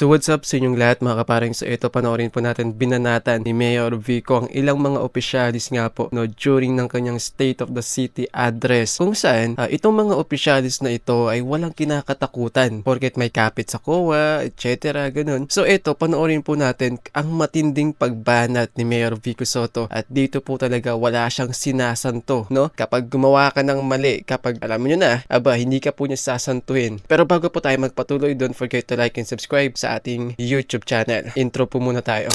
So what's up sa inyong lahat mga kaparing? So ito panoorin po natin binanatan ni Mayor Vico ang ilang mga opisyalis nga po no, during ng kanyang State of the City address kung saan ah, itong mga opisyalis na ito ay walang kinakatakutan porket may kapit sa COA, etc. Ganun. So ito panoorin po natin ang matinding pagbanat ni Mayor Vico Soto at dito po talaga wala siyang sinasanto no? Kapag gumawa ka ng mali, kapag alam nyo na, aba hindi ka po niya sasantuhin. Pero bago po tayo magpatuloy, don't forget to like and subscribe sa ating YouTube channel. Intro po muna tayo.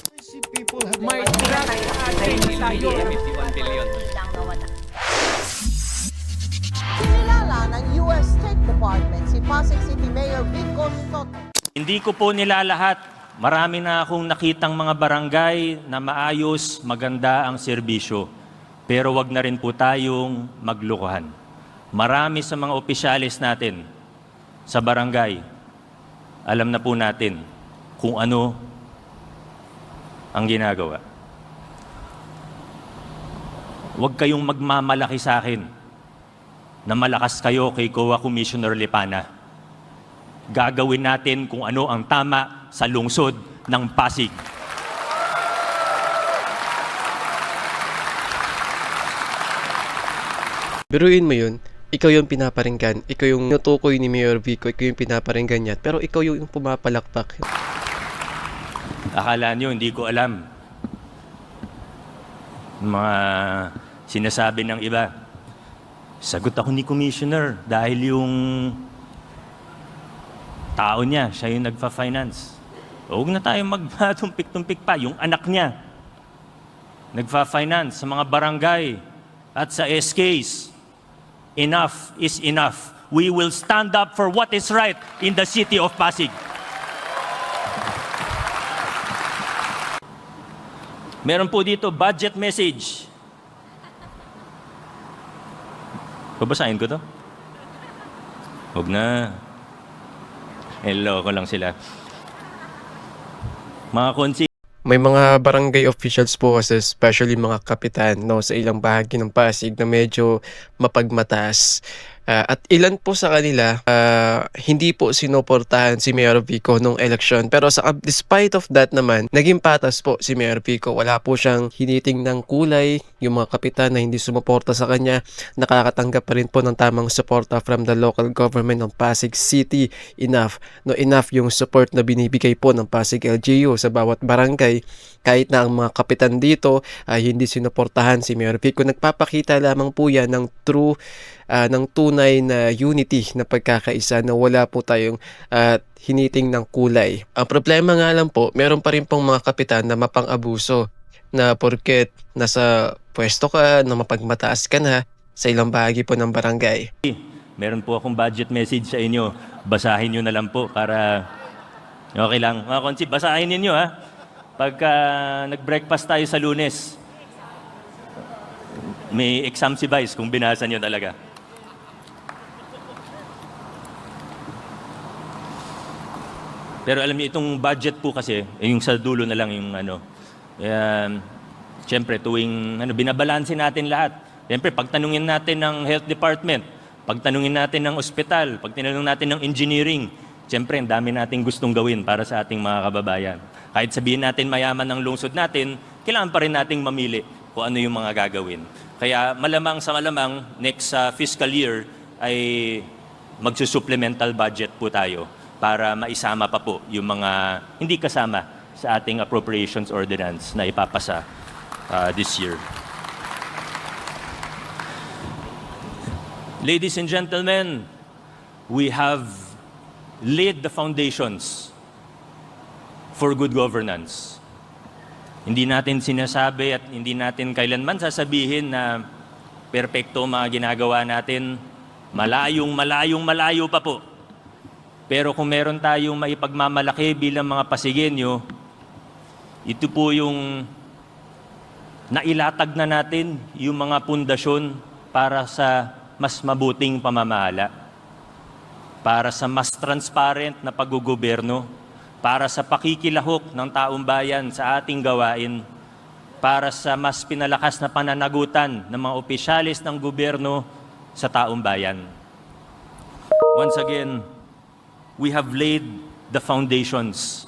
May drug addict tayo. 51 billion. lang nawala. Kinilala ng U.S. State Department si Pasig City Mayor Vico Soto. Hindi ko po nilalahat. Marami na akong nakitang mga barangay na maayos, maganda ang serbisyo. Pero wag na rin po tayong maglukuhan. Marami sa mga opisyalis natin sa barangay, alam na po natin kung ano ang ginagawa. Huwag kayong magmamalaki sa akin na malakas kayo kay COA Commissioner Lipana gagawin natin kung ano ang tama sa lungsod ng Pasig. Biruin mo yun, ikaw yung pinaparinggan, ikaw yung nutukoy ni Mayor Vico, ikaw yung pinaparinggan niya, pero ikaw yung pumapalakpak. Akala nyo, hindi ko alam. Mga sinasabi ng iba. Sagot ako ni Commissioner dahil yung tao niya, siya yung nagfa-finance. Huwag na tayong magpatumpik-tumpik pa. Yung anak niya, nagfa-finance sa mga barangay at sa SKs. Enough is enough. We will stand up for what is right in the city of Pasig. Meron po dito budget message. Babasahin ko to? Huwag na. Hello ko lang sila. Mga konsi, May mga barangay officials po kasi especially mga kapitan no, sa ilang bahagi ng Pasig na medyo mapagmataas. Ah, at ilan po sa kanila ah, hindi po sinuportahan si Mayor Vico nung election. Pero sa despite of that naman, naging patas po si Mayor Vico. Wala po siyang hiniting ng kulay. Yung mga kapitan na hindi sumuporta sa kanya, nakakatanggap pa rin po ng tamang suporta from the local government ng Pasig City. Enough. No, enough yung support na binibigay po ng Pasig LGU sa bawat barangay. Kahit na ang mga kapitan dito ay hindi sinuportahan si Mayor Vico. Nagpapakita lamang po yan ng true ah, ng tunay na unity na pagkakaisa na wala po tayong ah, hiniting ng kulay. Ang problema nga lang po, meron pa rin pong mga kapitan na mapang-abuso na porket nasa pwesto ka, na mapagmataas ka na sa ilang bahagi po ng barangay. meron po akong budget message sa inyo. Basahin nyo na lang po para okay lang. Mga konsi, basahin ninyo ha. Pagka nag-breakfast tayo sa lunes, may exam si Vice kung binasa nyo talaga. Pero alam niyo itong budget po kasi, eh, yung sa dulo na lang yung ano. Kaya, siyempre, tuwing ano, binabalansin natin lahat. Siyempre, pagtanungin natin ng health department, pagtanungin natin ng ospital, pagtanungin natin ng engineering, siyempre, ang dami nating gustong gawin para sa ating mga kababayan. Kahit sabihin natin mayaman ng lungsod natin, kailangan pa rin nating mamili kung ano yung mga gagawin. Kaya malamang sa malamang, next uh, fiscal year ay magsusupplemental budget po tayo para maisama pa po yung mga hindi kasama sa ating appropriations ordinance na ipapasa uh, this year. Ladies and gentlemen, we have laid the foundations for good governance. Hindi natin sinasabi at hindi natin kailanman sasabihin na perpekto mga ginagawa natin. Malayong, malayong, malayo pa po. Pero kung meron tayong maipagmamalaki bilang mga Pasigenyo, ito po yung nailatag na natin yung mga pundasyon para sa mas mabuting pamamahala, para sa mas transparent na paggugoberno, para sa pakikilahok ng taong bayan sa ating gawain, para sa mas pinalakas na pananagutan ng mga opisyalis ng gobyerno sa taong bayan. Once again, we have laid the foundations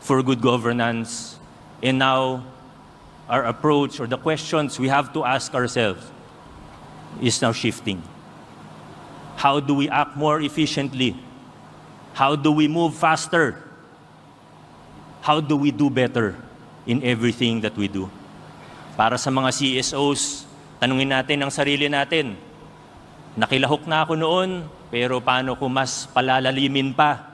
for good governance. And now, our approach or the questions we have to ask ourselves is now shifting. How do we act more efficiently? How do we move faster? How do we do better in everything that we do? Para sa mga CSOs, tanungin natin ang sarili natin. Nakilahok na ako noon, pero paano ko mas palalalimin pa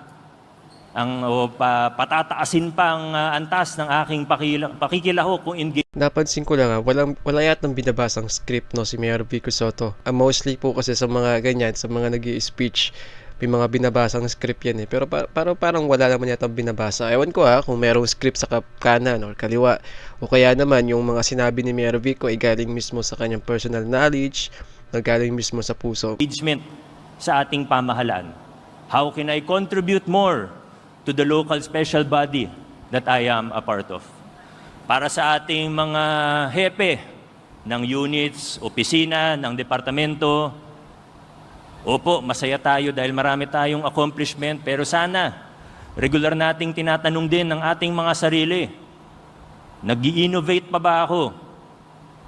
ang o pa, patataasin pa ang ah, antas ng aking pakila, pakikilahok kung engage Napansin ko lang ha, walang, wala yatang binabasang script no si Mayor Vico Soto. Ah, mostly po kasi sa mga ganyan, sa mga nag speech may mga binabasang script yan eh. Pero pa- parang, parang wala naman yata binabasa. Ewan ko ha, kung merong script sa kanan or kaliwa. O kaya naman yung mga sinabi ni Mayor Vico ay galing mismo sa kanyang personal knowledge, na galing mismo sa puso. engagement sa ating pamahalaan. How can I contribute more to the local special body that I am a part of? Para sa ating mga hepe ng units, opisina, ng departamento, opo, masaya tayo dahil marami tayong accomplishment, pero sana regular nating tinatanong din ng ating mga sarili, nag innovate pa ba ako?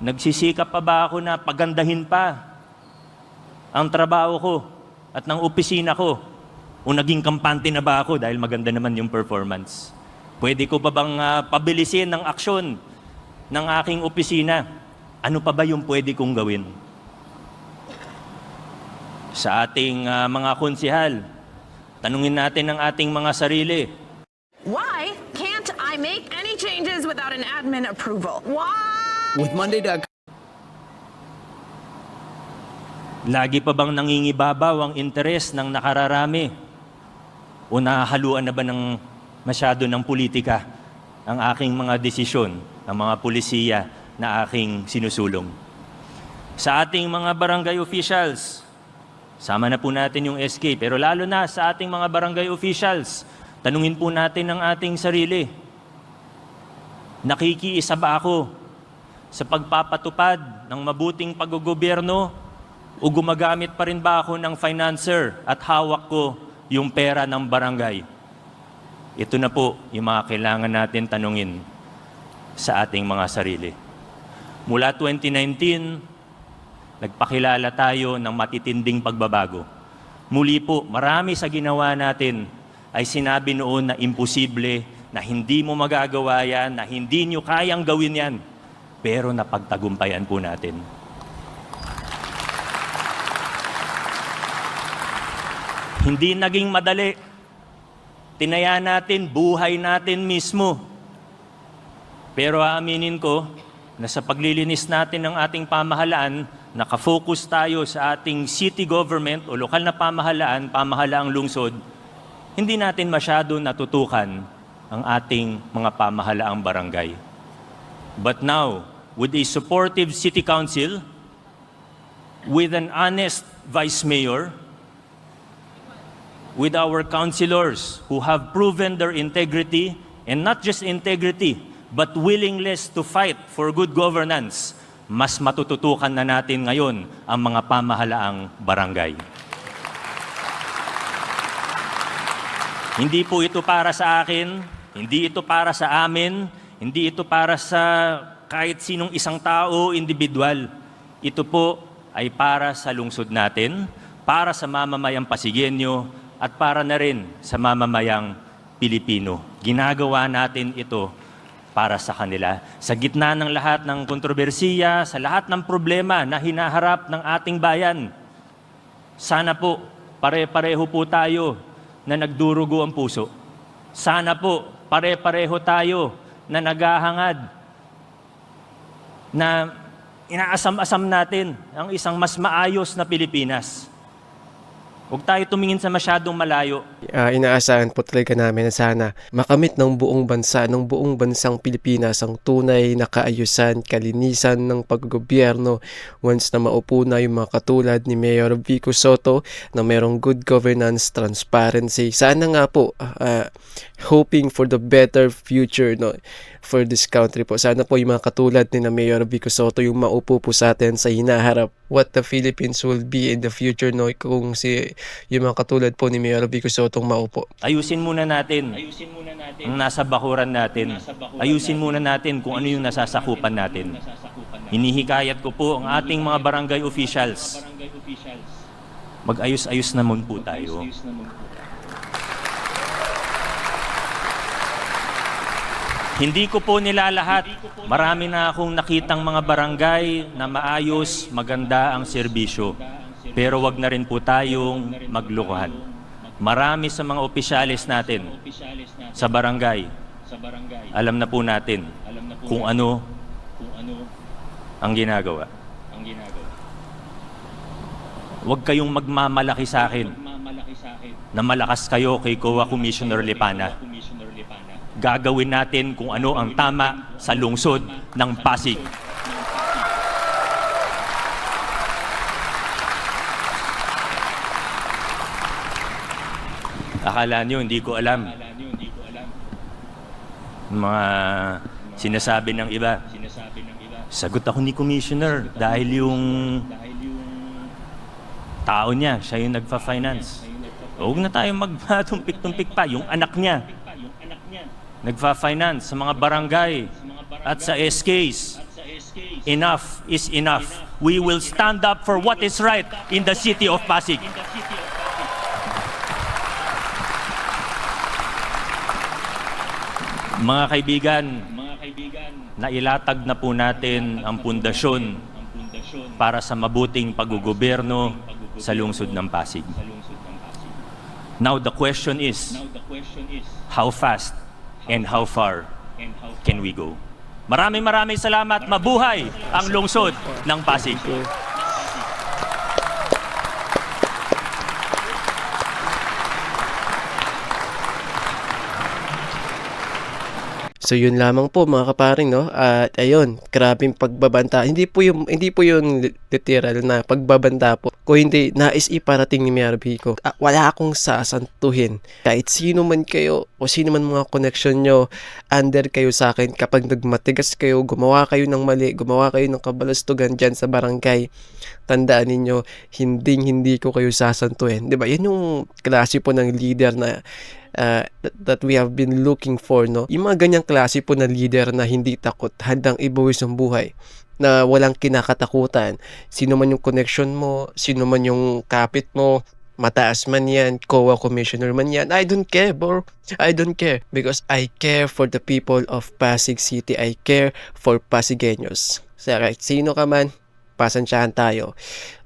Nagsisikap pa ba ako na pagandahin pa ang trabaho ko at ng opisina ko o naging kampante na ba ako dahil maganda naman yung performance. Pwede ko pa bang ah, pabilisin ng aksyon ng aking opisina? Ano pa ba yung pwede kong gawin? Sa ating ah, mga konsihal, tanungin natin ang ating mga sarili, Why can't I make any changes without an admin approval? Why? With Monday.com. Lagi pa bang nangingibabaw ang interes ng nakararami? O nahahaluan na ba ng masyado ng politika ang aking mga desisyon, ang mga pulisiya na aking sinusulong? Sa ating mga barangay officials, sama na po natin yung SK, pero lalo na sa ating mga barangay officials, tanungin po natin ang ating sarili. Nakikiisa ba ako sa pagpapatupad ng mabuting paggogobyerno o gumagamit pa rin ba ako ng financer at hawak ko yung pera ng barangay? Ito na po yung mga kailangan natin tanungin sa ating mga sarili. Mula 2019, nagpakilala tayo ng matitinding pagbabago. Muli po, marami sa ginawa natin ay sinabi noon na imposible, na hindi mo magagawa yan, na hindi nyo kayang gawin yan. Pero napagtagumpayan po natin. Hindi naging madali. Tinaya natin, buhay natin mismo. Pero aaminin ko na sa paglilinis natin ng ating pamahalaan, nakafocus tayo sa ating city government o lokal na pamahalaan, pamahalaang lungsod, hindi natin masyado natutukan ang ating mga pamahalaang barangay. But now, with a supportive city council, with an honest vice mayor, with our councilors who have proven their integrity, and not just integrity, but willingness to fight for good governance, mas matututukan na natin ngayon ang mga pamahalaang barangay. Hindi po ito para sa akin, hindi ito para sa amin, hindi ito para sa kahit sinong isang tao, individual. Ito po ay para sa lungsod natin, para sa mamamayang Pasigenyo, at para na rin sa mamamayang Pilipino. Ginagawa natin ito para sa kanila. Sa gitna ng lahat ng kontrobersiya, sa lahat ng problema na hinaharap ng ating bayan, sana po pare-pareho po tayo na nagdurugo ang puso. Sana po pare-pareho tayo na naghahangad na inaasam-asam natin ang isang mas maayos na Pilipinas. Huwag tayo tumingin sa masyadong malayo. Ah, inaasahan po talaga namin na sana makamit ng buong bansa, ng buong bansang Pilipinas ang tunay na kaayusan, kalinisan ng paggobyerno once na maupo na yung mga katulad ni Mayor Vico Soto na mayroong good governance, transparency. Sana nga po, ah, hoping for the better future no, for this country po. Sana po yung mga katulad ni na Mayor Vico Soto yung maupo po sa atin sa hinaharap what the Philippines will be in the future no kung si yung mga katulad po ni Mayor Vico Sotong maupo. Ayusin muna natin ang nasa bakuran natin. Ayusin muna natin kung ano yung nasasakupan natin. Hinihikayat ko po ang ating mga barangay officials. Mag-ayos-ayos naman po tayo. Hindi ko po nilalahat. Marami na akong nakitang mga barangay na maayos, maganda ang serbisyo. Pero wag na rin po tayong maglukuhan. Marami sa mga opisyalis natin sa barangay, alam na po natin kung ano ang ginagawa. Huwag kayong magmamalaki sa akin na malakas kayo kay COA Commissioner Lipana. Gagawin natin kung ano ang tama sa lungsod ng Pasig. Akala nyo, hindi ko alam. Mga sinasabi ng iba. Sagot ako ni Commissioner dahil yung tao niya, siya yung nagfa-finance. Huwag na tayo magpatumpik-tumpik pa. Yung anak niya, nagfa-finance sa mga barangay at sa SKs. Enough is enough. We will stand up for what is right in the city of Pasig. Mga kaibigan, nailatag na po natin ang pundasyon para sa mabuting paggugoberno sa lungsod ng Pasig. Now the question is, how fast and how far can we go? Maraming maraming salamat. Mabuhay ang lungsod ng Pasig. So yun lamang po mga kaparing no. At ayun, grabing pagbabanta. Hindi po yung hindi po yung li- literal na pagbabanta po. Kung hindi nais iparating ni Mayor Vico. Ah, wala akong sasantuhin. Kahit sino man kayo o sino man mga connection nyo, under kayo sa akin kapag nagmatigas kayo, gumawa kayo ng mali, gumawa kayo ng kabalastugan dyan sa barangay. Tandaan ninyo, hindi hindi ko kayo sasantuhin. 'Di ba? Yan yung klase po ng leader na uh, that, we have been looking for, no? Yung mga ganyang klase po na leader na hindi takot, handang ibuwis ng buhay, na walang kinakatakutan. Sino man yung connection mo, sino man yung kapit mo, mataas man yan, COA commissioner man yan, I don't care, bro. I don't care. Because I care for the people of Pasig City. I care for Pasigueños. So, right, sino ka man, pasensyahan tayo.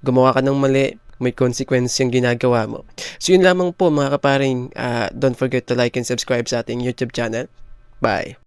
Gumawa ka ng mali, may consequence yung ginagawa mo. So yun lamang po mga kaparing, uh, don't forget to like and subscribe sa ating YouTube channel. Bye!